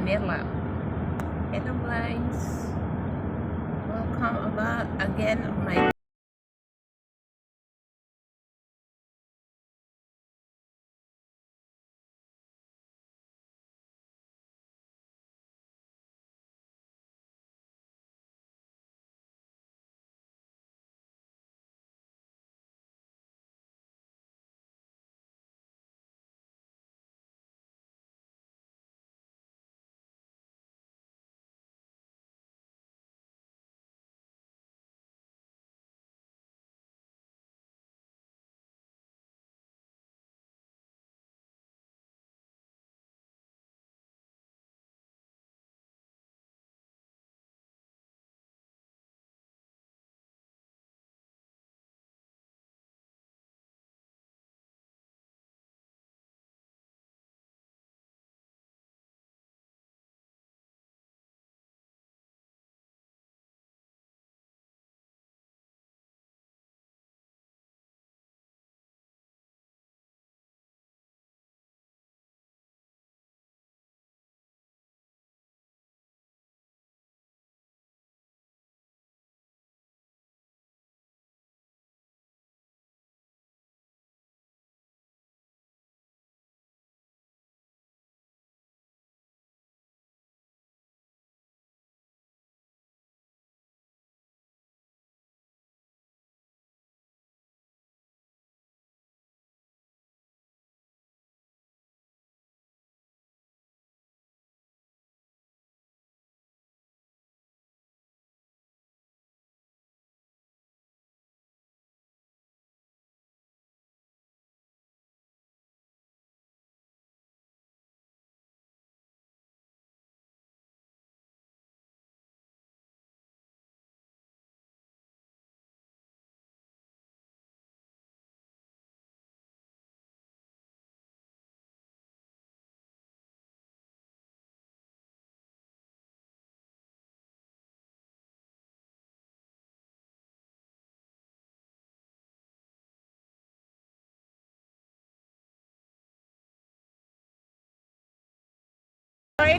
Manila. Guys. Welcome back again my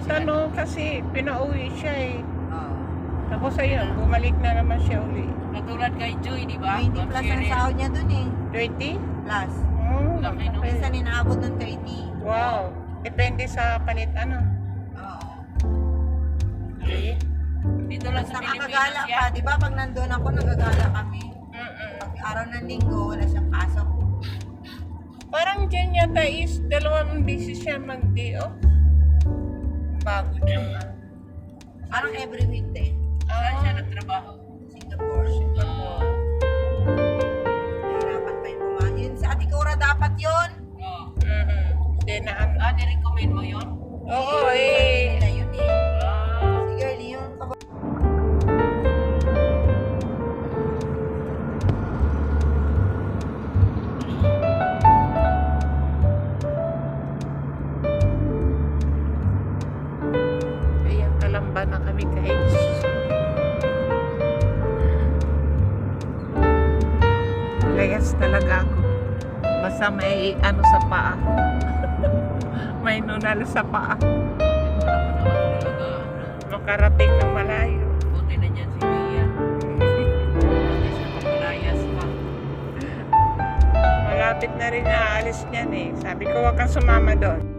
kahit ano kasi pinauwi siya eh. Oo. Tapos ayun, bumalik na naman siya uli. Katulad kay Joy, di ba? 20 plus ang sahod niya dun eh. 20? Plus. Oh, Laki, no? Minsan inaabot ng 30. Wow. Depende sa palit ano. Oo. Okay. Dito lang sa Pilipinas nakakagala pa. yan. Di ba pag nandun ako, nagagala kami. Mm-mm. Pag araw ng linggo, wala siyang pasok. Parang dyan yata is dalawang beses siya mag-day off. Bago dyan. Parang every week din. Saan siya nagtrabaho? Singapore. Ah, Nahirapan pa yung kumain. Yun sa Atikura dapat yun. Oo. Mm-mm. Hindi na. Ah, nirecommend mo yun? Oo eh. May ano sa paa. may nunal sa paa. Makarating ng malayo. Buti na dyan si Mia. Malapit na rin aalis niyan eh. Sabi ko, wag kang sumama doon.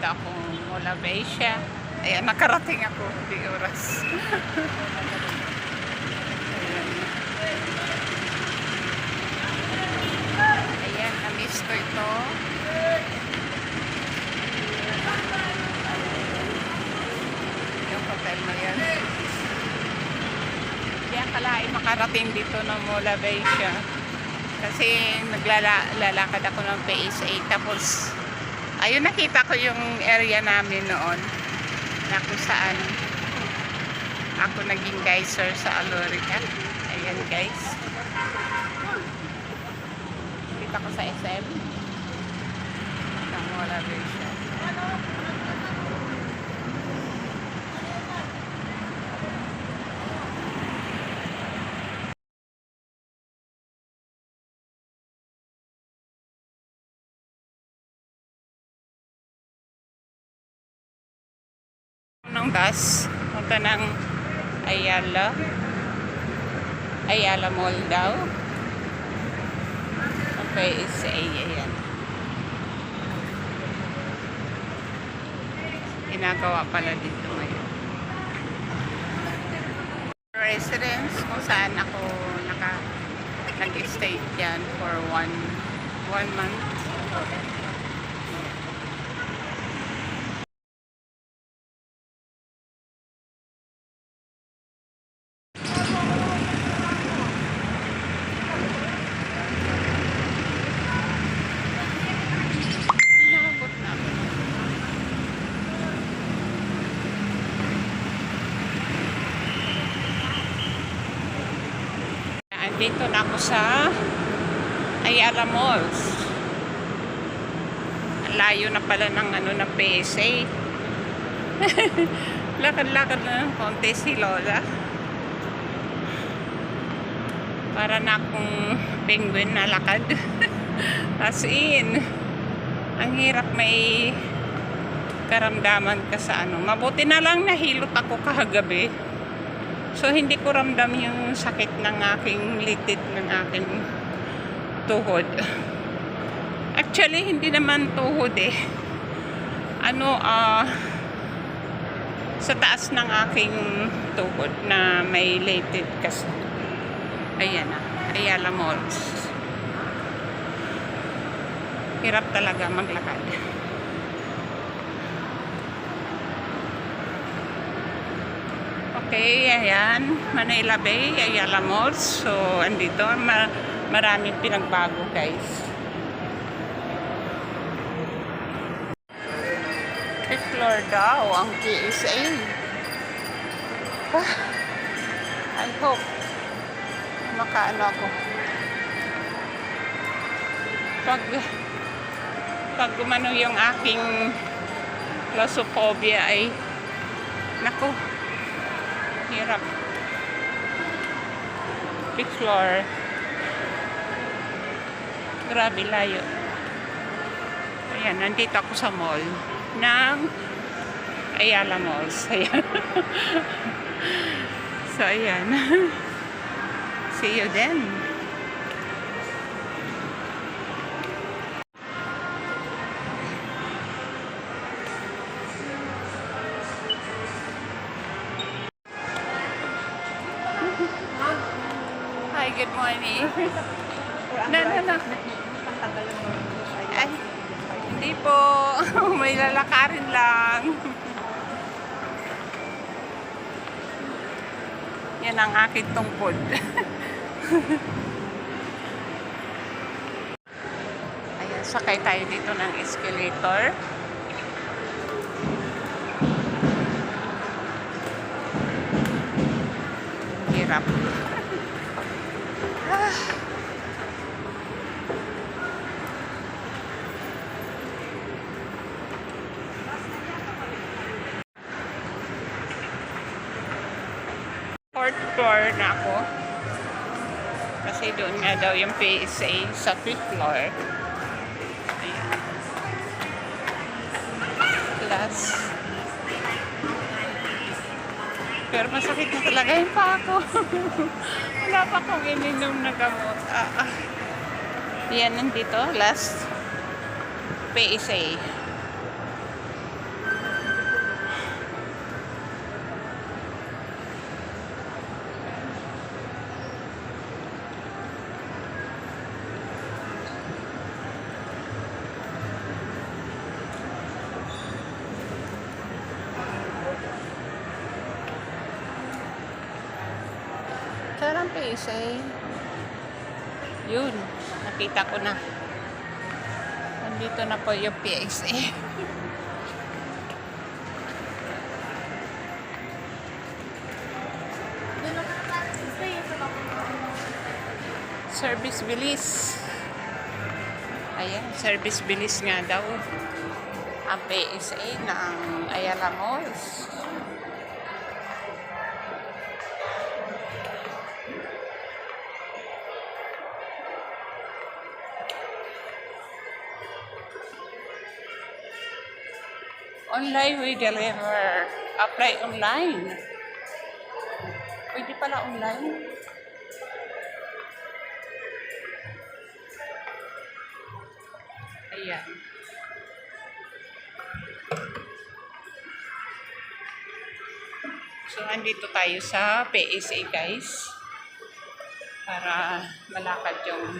Nandito akong mula Besia. Ayan, nakarating ako. Di oras. Ayan. Ayan, na-miss ko ito. Yung hotel na yan. Kaya kalain makarating dito ng Mola siya. Kasi naglalakad ako ng PSA. Tapos, ayun nakita ko yung area namin noon. Na kung saan ako naging geyser sa Alorica. Ayan guys. Kita ko sa SM. Ng Mola Bay ng bus punta ng Ayala. Ayala Mall daw. Okay is ayan. Ginagawa pala dito ngayon. Residence kung saan ako naka nag-stay dyan for one one month Andito na ako sa Ayala Malls. Layo na pala ng ano ng PSA. Lakad-lakad na ng konti si Lola. Para na akong penguin na lakad. As in, ang hirap may karamdaman ka sa ano. Mabuti na lang nahilot ako kahagabi. So, hindi ko ramdam yung sakit ng aking litid, ng aking tuhod. Actually, hindi naman tuhod eh. Ano, ah, sa taas ng aking tuhod na may litid kasi. Ayan na, Ayala Malls. Hirap talaga maglakad. Okay, ayan. Manila Bay, Ayala Malls. So, andito, ma maraming pinagbago, guys. Floor daw ang PSA. Ah, I hope makaano ako. Pag pag gumano yung aking claustrophobia ay naku hirap fifth floor grabe layo. Ayan nandito ako sa mall ng Ayala Malls. Ayan. So ayan. See you then Hi, good morning. No, no, no. Ay, hindi po. May lalakarin lang. Yan ang aking tungkod. Ayan, sakay tayo dito ng escalator. Hirap. Fourth floor na ako. Kasi doon nga daw yung PSA sa fifth floor. Ayan. Plus. Pero masakit na talaga yung pa ako. Wala pa akong ininom na gamot. Ah, ah. Yan nandito. Last PSA. Walang PSA. Yun, nakita ko na. Nandito na po yung PSA. Service bilis. Ayan, service bilis nga daw. Ang PSA ng Ayala Malls. Online we deliver. Apply online. Pwede pala online. Ayan. So, andito tayo sa PSA guys. Para malakad yung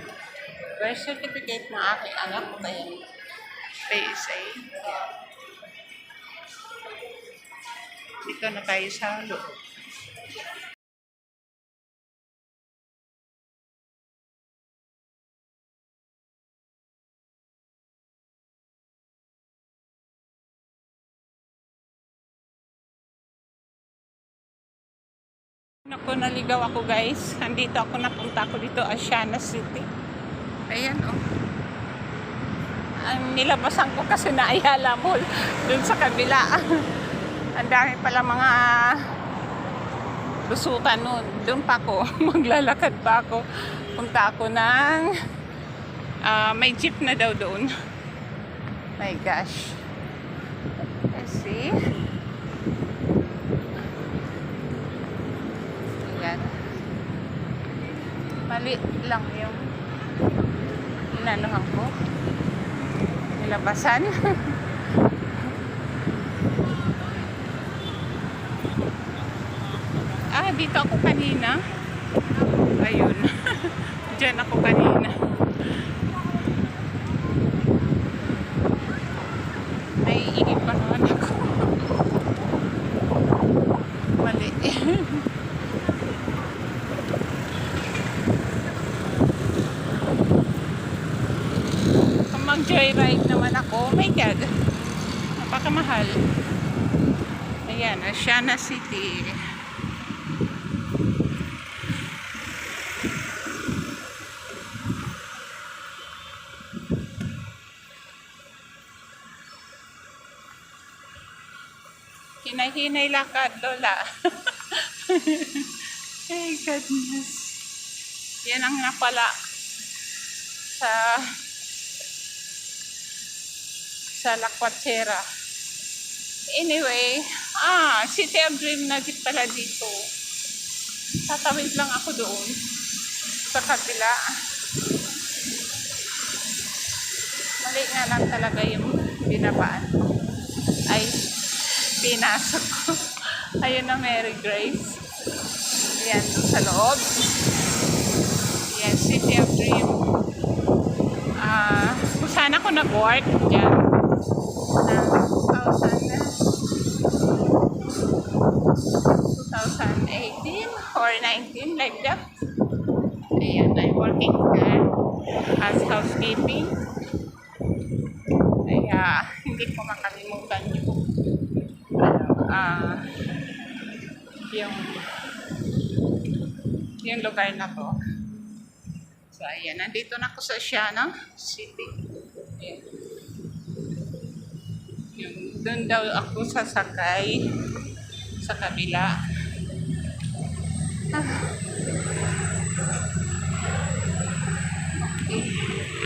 birth certificate ng aking anak. Ayan. PSA. Dito na tayo sa loob. Naku, naligaw ako guys. Andito ako, napunta ako dito, Asiana City. Ayan, oh. Ang nilabasan ko kasi na Ayala Mall. Dun sa kabila. Ang dami pala mga lusutan nun. Doon pa ako. Maglalakad pa ako. Punta ako ng ah, may jeep na daw doon. My gosh. Let's see. Ayan. Mali lang yung inanuhan ko. Nilabasan. ah, dito ako kanina. Ayun. Diyan ako kanina. Naiinip pa naman ako. Mali. Mag-joyride naman ako, oh my God, napakamahal. Ayan, Asiana City. Hinahinay lakad, Lola. Ay, goodness. Yan ang napala sa sa La Cuachera. Anyway, ah, City of Dream na din pala dito. Tatawid lang ako doon sa kabila. Mali nga lang talaga yung binabaan. Pinasok ko. Ayun na Mary Grace. Yan, sa loob. Yan, City of Dream. Ah, kung saan ako nag-work dyan. Na 2018 or 19 like that. Ayan, I'm working there as housekeeping. Kaya, hindi ko makalimutan yung ano, ah, yung yung lugar na to. So, ayan. Nandito na ako sa Siana City. Ayan. Doon daw ako sasakay sa kabila. Ah. Okay.